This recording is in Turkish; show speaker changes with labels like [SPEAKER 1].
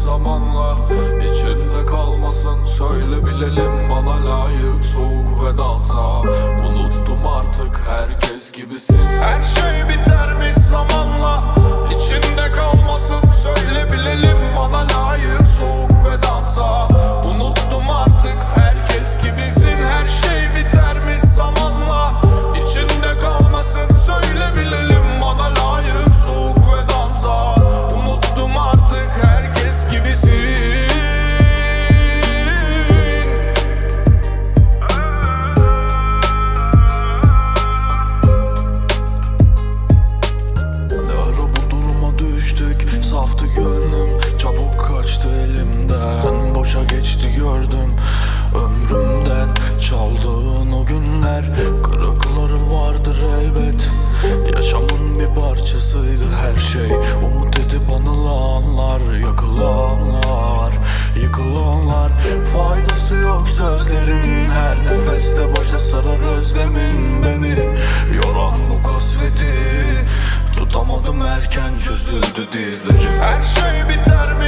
[SPEAKER 1] zamanla İçinde kalmasın. Söyle bilelim Bana layık soğuk vedansa Unuttum artık herkes gibisin. Her şey günler Kırıkları vardır elbet. Yaşamın bir parçasıydı her şey. Umut edip anılanlar Yakılanlar Yıkılanlar. Faydası yok sözlerin. Her nefeste başa sarar özlemin beni. Yoran bu kasveti. Tutamadım erken çözüldü dizlerim. Her şey biter